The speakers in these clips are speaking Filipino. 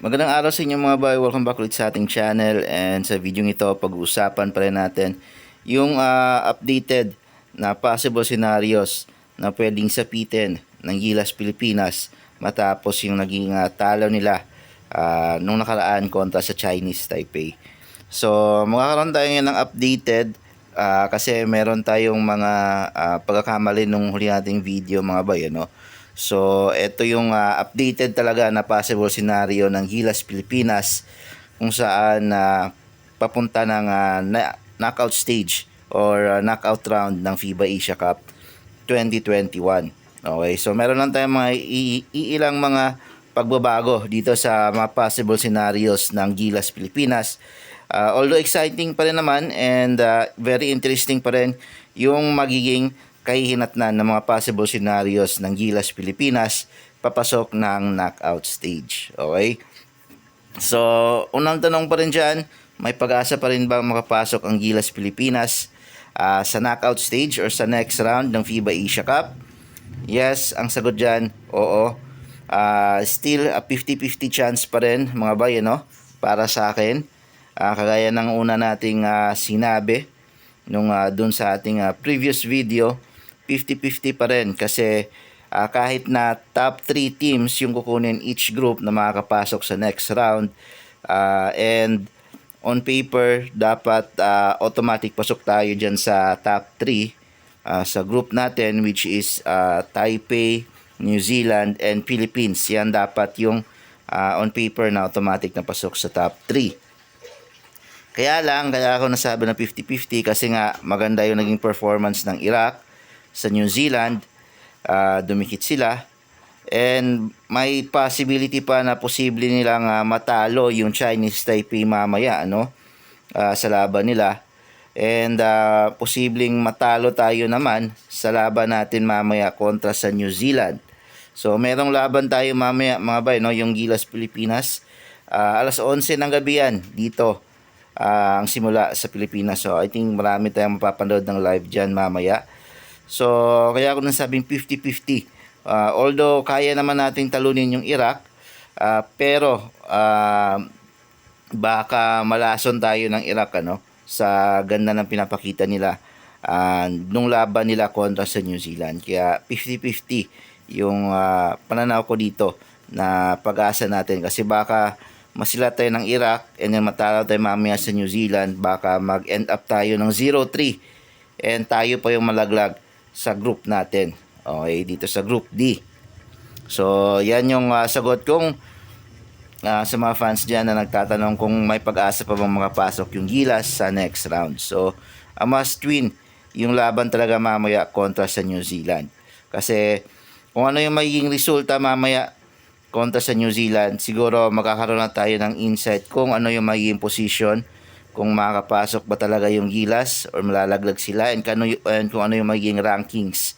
Magandang araw sa inyo mga boy. Welcome back ulit sa ating channel and sa video ito pag-uusapan pa rin natin yung ah, updated na possible scenarios na pwedeng sapitin ng Gilas Pilipinas matapos yung naging ah, talo nila ah, nung nakaraan kontra sa Chinese Taipei. So magkakaroon tayo ngayon ng updated ah, kasi meron tayong mga ah, pagkakamali nung huli nating video mga boy ano. So, ito yung ah, updated talaga na possible scenario ng Gilas Pilipinas kung saan na papunta ng ah, na- knockout stage or ah, knockout round ng FIBA Asia Cup 2021. Okay, so meron lang tayong mga iilang mga pagbabago dito sa mga possible scenarios ng Gilas Pilipinas. Ah, although exciting pa rin naman and ah, very interesting pa rin yung magiging kahihinatnan ng mga possible scenarios ng Gilas Pilipinas papasok ng knockout stage. Okay? So, unang tanong pa rin dyan, may pag-asa pa rin ba makapasok ang Gilas Pilipinas ah, sa knockout stage or sa next round ng FIBA Asia Cup? Yes, ang sagot dyan, oo. Ah, still a 50-50 chance pa rin mga bayan, no? Para sa akin. Ah, kagaya ng una nating ah, sinabi nung ah, dun sa ating ah, previous video, 50-50 pa rin kasi ah, kahit na top 3 teams yung kukunin each group na makakapasok sa next round ah, and on paper dapat ah, automatic pasok tayo dyan sa top 3 ah, sa group natin which is ah, Taipei, New Zealand and Philippines. Yan dapat yung ah, on paper na automatic na pasok sa top 3. Kaya lang, kaya ako nasabi na 50-50 kasi nga maganda yung naging performance ng Iraq sa New Zealand. Ah, dumikit sila. And may possibility pa na posible nilang ah, matalo yung Chinese Taipei mamaya ano ah, sa laban nila. And ah, posibleng matalo tayo naman sa laban natin mamaya kontra sa New Zealand. So merong laban tayo mamaya mga bay no yung Gilas Pilipinas. Ah, alas 11 ng gabi yan dito ah, ang simula sa Pilipinas. So I think marami tayong mapapanood ng live dyan mamaya. So kaya ako nasabing 50-50. Ah, although kaya naman nating talunin yung Iraq, ah, pero ah, baka malason tayo ng Iraq ano sa ganda ng pinapakita nila ah, nung laban nila kontra sa New Zealand. Kaya 50-50 yung ah, pananaw ko dito na pag-asa natin kasi baka masila tayo ng Iraq and then matalo tayo mamaya sa New Zealand baka mag-end up tayo ng 0-3 and tayo pa yung malaglag sa group natin. Okay, dito sa group D. So, yan yung ah, sagot kong ah, sa mga fans dyan na nagtatanong kung may pag-asa pa bang makapasok yung Gilas sa next round. So, a must win yung laban talaga mamaya kontra sa New Zealand. Kasi kung ano yung magiging resulta mamaya kontra sa New Zealand, siguro magkakaroon na tayo ng insight kung ano yung magiging position, kung makakapasok ba talaga yung Gilas or malalaglag sila and, kano, and kung ano yung magiging rankings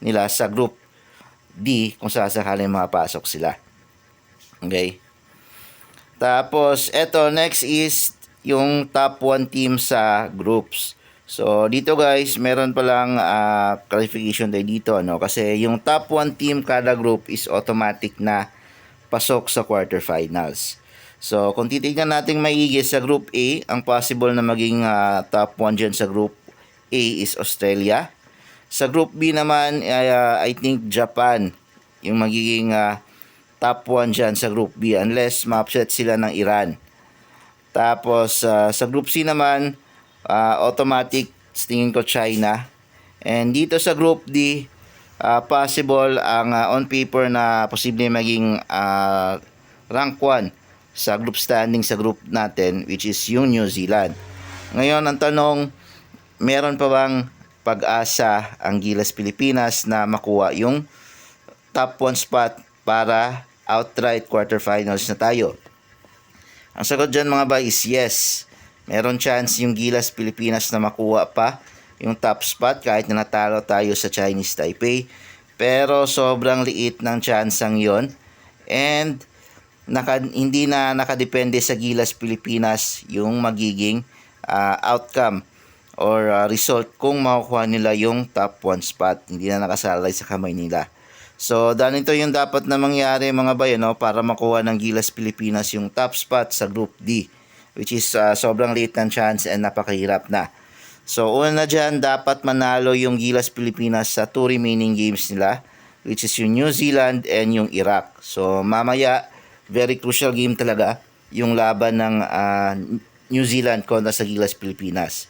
nila sa group D kung sasakaling makapasok sila. Okay? Tapos, eto, next is yung top 1 team sa groups. So, dito guys, meron palang ah, clarification tayo dito, no? Kasi yung top 1 team kada group is automatic na pasok sa quarterfinals. So, kung titignan natin maigi sa Group A, ang possible na maging ah, top 1 dyan sa Group A is Australia. Sa Group B naman, ah, I think Japan yung magiging ah, top 1 dyan sa Group B unless ma-upset sila ng Iran. Tapos ah, sa Group C naman, ah, automatic tingin ko China. And dito sa Group D, ah, possible ang ah, on paper na posible maging ah, rank 1 sa group standing sa group natin which is yung New Zealand. Ngayon ang tanong, meron pa bang pag-asa ang Gilas Pilipinas na makuha yung top 1 spot para outright quarterfinals na tayo? Ang sagot dyan mga ba is yes. Meron chance yung Gilas Pilipinas na makuha pa yung top spot kahit na natalo tayo sa Chinese Taipei. Pero sobrang liit ng chance ang yon. And naka, hindi na nakadepende sa Gilas Pilipinas yung magiging ah, outcome or ah, result kung makukuha nila yung top 1 spot. Hindi na nakasalay sa kamay nila. So, ganito yung dapat na mangyari mga bayan no, para makuha ng Gilas Pilipinas yung top spot sa Group D which is ah, sobrang late ng chance and napakahirap na. So, una na dyan, dapat manalo yung Gilas Pilipinas sa two remaining games nila which is yung New Zealand and yung Iraq. So, mamaya, very crucial game talaga yung laban ng ah, New Zealand kontra sa Gilas Pilipinas.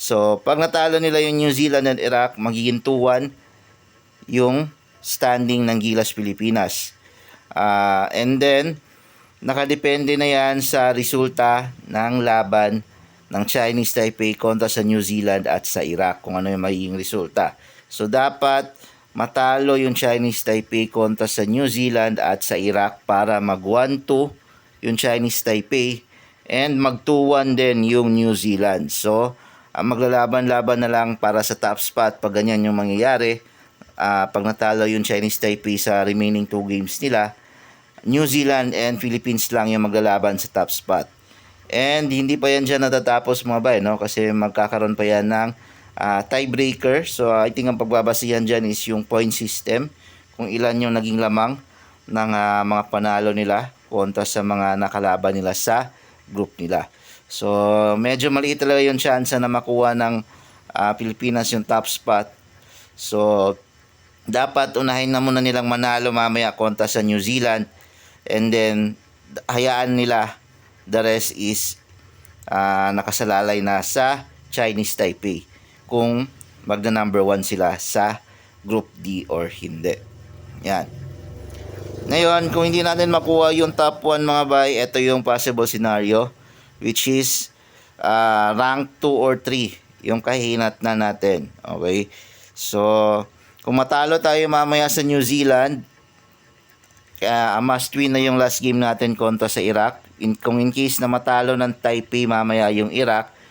So, pag natalo nila yung New Zealand and Iraq, magiging 2-1 yung standing ng Gilas Pilipinas. Ah, and then, nakadepende na yan sa resulta ng laban ng Chinese Taipei kontra sa New Zealand at sa Iraq kung ano yung magiging resulta. So dapat matalo yung Chinese Taipei kontra sa New Zealand at sa Iraq para mag 1-2 yung Chinese Taipei and mag 2-1 din yung New Zealand. So ang maglalaban-laban na lang para sa top spot pag ganyan yung mangyayari ah, pag natalo yung Chinese Taipei sa remaining two games nila New Zealand and Philippines lang yung maglalaban sa top spot. And hindi pa yan dyan natatapos mga bay, no? Kasi magkakaroon pa yan ng ah, tiebreaker. So I think ang pagbabasihan dyan is yung point system. Kung ilan yung naging lamang ng ah, mga panalo nila kontra sa mga nakalaban nila sa group nila. So medyo maliit talaga yung chance na makuha ng ah, Pilipinas yung top spot. So dapat unahin na muna nilang manalo mamaya kontra sa New Zealand and then hayaan nila the rest is ah, nakasalalay na sa Chinese Taipei kung magna number 1 sila sa group D or hindi. Yan. Ngayon, kung hindi natin makuha yung top 1 mga bay, ito yung possible scenario which is ah, rank 2 or 3 yung kahinat na natin. Okay? So, kung matalo tayo mamaya sa New Zealand, a must win na yung last game natin kontra sa Iraq. In, kung in case na matalo ng Taipei mamaya yung Iraq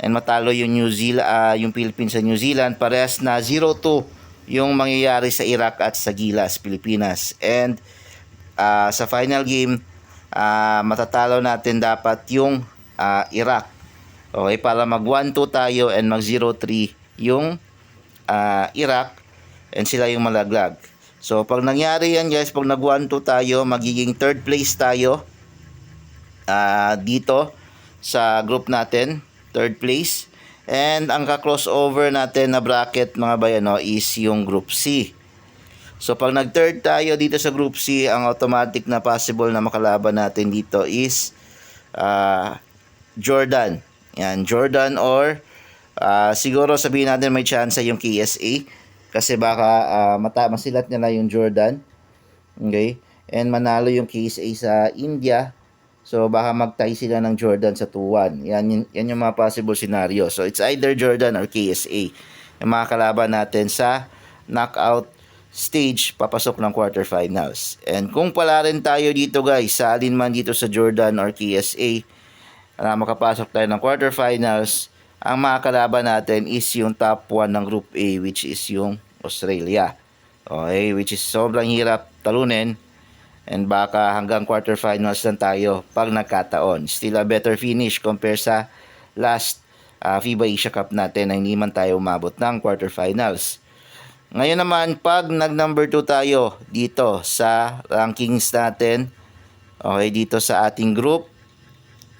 and matalo yung New Zealand, yung Philippines sa New Zealand, parehas na 0-2 yung mangyayari sa Iraq at sa Gilas, Pilipinas. And ah, sa final game, ah, matatalo natin dapat yung ah, Iraq. Okay, para mag 1-2 tayo and mag 0-3 yung ah, Iraq and sila yung malaglag. So, pag nangyari yan guys, pag nag 1-2 tayo, magiging third place tayo ah, dito sa group natin, third place. And ang ka-crossover natin na bracket mga bayano is yung group C. So pag nag-third tayo dito sa group C, ang automatic na possible na makalaban natin dito is ah, Jordan. Yan, Jordan or ah, siguro sabihin natin may chance yung KSA kasi baka ah, mata masilat nila yung Jordan. Okay? And manalo yung KSA sa India. So baka magtay sila ng Jordan sa 2-1. Yan, yan yung mga possible scenario. So it's either Jordan or KSA. Yung mga kalaban natin sa knockout stage papasok ng quarterfinals. And kung pala rin tayo dito guys, sa alin man dito sa Jordan or KSA, na makapasok tayo ng quarterfinals, ang mga kalaban natin is yung top 1 ng Group A which is yung Australia. Okay, which is sobrang hirap talunin and baka hanggang quarterfinals lang tayo pag nagkataon. Still a better finish compare sa last ah, FIBA Asia Cup natin na hindi man tayo umabot ng quarterfinals. Ngayon naman, pag nag number 2 tayo dito sa rankings natin, okay, dito sa ating group,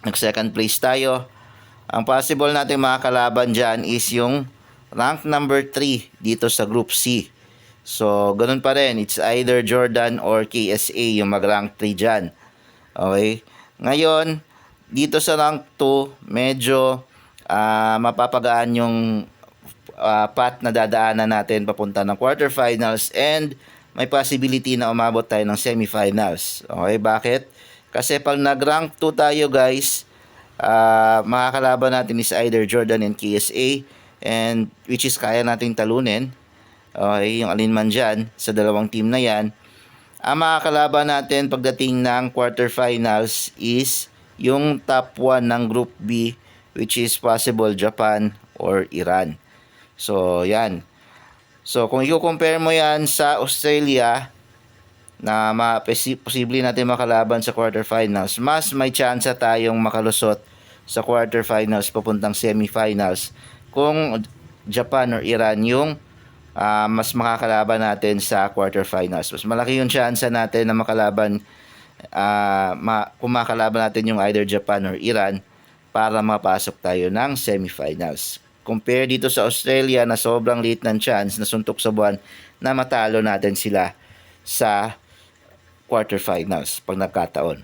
nag second place tayo, ang possible natin mga kalaban dyan is yung rank number 3 dito sa group C. So, ganun pa rin. It's either Jordan or KSA yung mag-rank 3 dyan. Okay? Ngayon, dito sa rank 2, medyo ah, mapapagaan yung ah, path na dadaanan natin papunta ng quarterfinals and may possibility na umabot tayo ng semifinals. Okay, bakit? Kasi pag nag-rank 2 tayo guys, ah makakalaban natin is either Jordan and KSA and which is kaya nating talunin. Okay, yung alinman dyan sa dalawang team na yan. Ang makakalaban natin pagdating ng quarterfinals is yung top 1 ng Group B which is possible Japan or Iran. So, yan. So, kung i-compare mo yan sa Australia, na ma posi- posible natin makalaban sa quarterfinals, mas may chance tayong makalusot sa quarterfinals papuntang semifinals kung Japan or Iran yung ah, mas makakalaban natin sa quarterfinals. Mas malaki yung chance natin na makalaban ah ma- kung makalaban natin yung either Japan or Iran para mapasok tayo ng semifinals. Compare dito sa Australia na sobrang liit ng chance na suntok sa buwan na matalo natin sila sa quarterfinals pag nagkataon.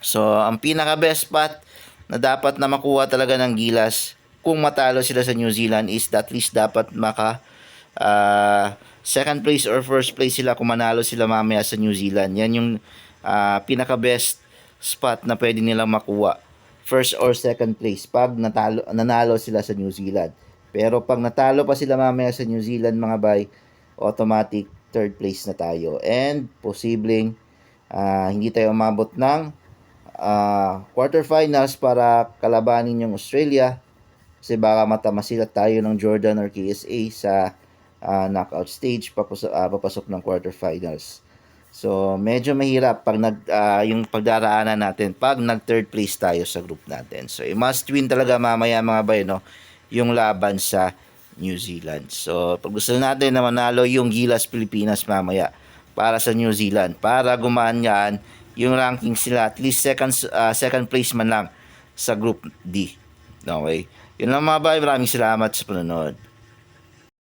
So, ang pinaka best spot na dapat na makuha talaga ng Gilas kung matalo sila sa New Zealand is at least dapat maka ah, second place or first place sila kung manalo sila mamaya sa New Zealand. Yan yung ah, pinaka best spot na pwede nilang makuha. First or second place pag natalo, nanalo sila sa New Zealand. Pero pag natalo pa sila mamaya sa New Zealand mga bay, automatic third place na tayo. And posibleng ah, hindi tayo umabot ng ah, quarterfinals para kalabanin yung Australia kasi baka matamasilat tayo ng Jordan or KSA sa ah, knockout stage papasok, ah, papasok ng quarterfinals. So, medyo mahirap pag nag ah, yung pagdaraanan natin pag nag third place tayo sa group natin. So, i must win talaga mamaya mga bay, no? Yung laban sa New Zealand. So, pag gusto natin na manalo yung Gilas Pilipinas mamaya para sa New Zealand para gumaan yan yung ranking sila at least second ah, second place man lang sa group D. Okay? Yun lang mga bay. Maraming salamat sa panonood.